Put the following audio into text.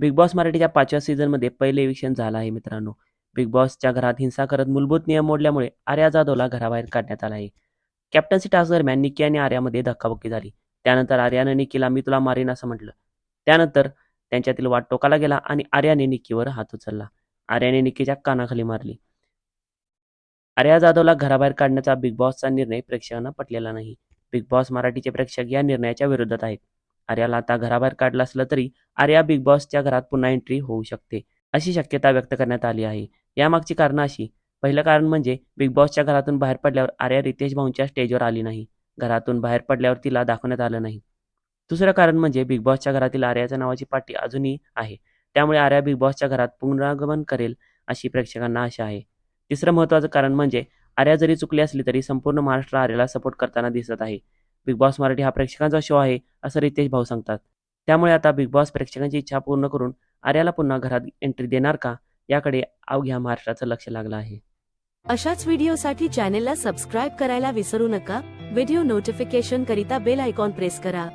Big boss मराठीच्या पाचव्या सीझनमध्ये पहिले इविक्शन झालं आहे मित्रांनो. बिग बॉसच्या घरात हिंसा करत मूलभूत नियम मोडल्यामुळे आर्या जाधवला घराबाहेर काढण्यात आला आहे. कॅप्टन्सी टास्क दरम्यान निकी आणि आर्यामध्ये धक्काबुक्की झाली. त्यानंतर आर्यानं निकीला मी तुला मारीन असं म्हटलं. त्यानंतर त्यांच्यातील वाट टोकाला गेला आणि आर्याने निकीवर हात उचलला. आर्याने निकीच्या कानाखाली मारली. आर्या जाधवला घराबाहेर काढण्याचा बिग बॉसचा निर्णय प्रेक्षकांना पटलेला नाही. बिग बॉस मराठीचे प्रेक्षक या निर्णयाच्या विरोधात आहेत. आर्याला आता घराबाहेर काढलं असलं तरी आर्या बिग बॉसच्या घरात पुन्हा एंट्री होऊ शकते. अशी शक्यता व्यक्त करण्यात आली आहे. यामागची कारणं अशी. पहिलं कारण म्हणजे बिग बॉसच्या घरातून बाहेर पडल्यावर आर्या रितेश भाऊंच्या स्टेजवर आली नाही. घरातून बाहेर पडल्यावर तिला दाखवण्यात आलं नाही. दुसरं कारण म्हणजे बिग बॉसच्या घरातील आर्याच्या नावाची पाठी अजूनही आहे. त्यामुळे आर्या बिग बॉसच्या घरात पुनरागमन करेल अशी प्रेक्षकांना आशा आहे. तिसरं महत्त्वाचं कारण म्हणजे आर्या जरी चुकली असली तरी संपूर्ण महाराष्ट्र आर्याला सपोर्ट करताना दिसत आहे. बिग बॉस मराठी हा प्रेक्षकांचा शो आहे असं रितेश भाऊ सांगतात. त्यामुळे आता बिग बॉस प्रेक्षकांची इच्छा पूर्ण करून आर्याला पुन्हा घरात एंट्री देणार का? याकडे अवघ्या महाराष्ट्राचं लक्ष लागलं आहे. अशाच व्हिडिओसाठी चॅनेलला सबस्क्राईब करायला विसरू नका. व्हिडिओ नोटिफिकेशन करिता बेल आयकॉन प्रेस करा.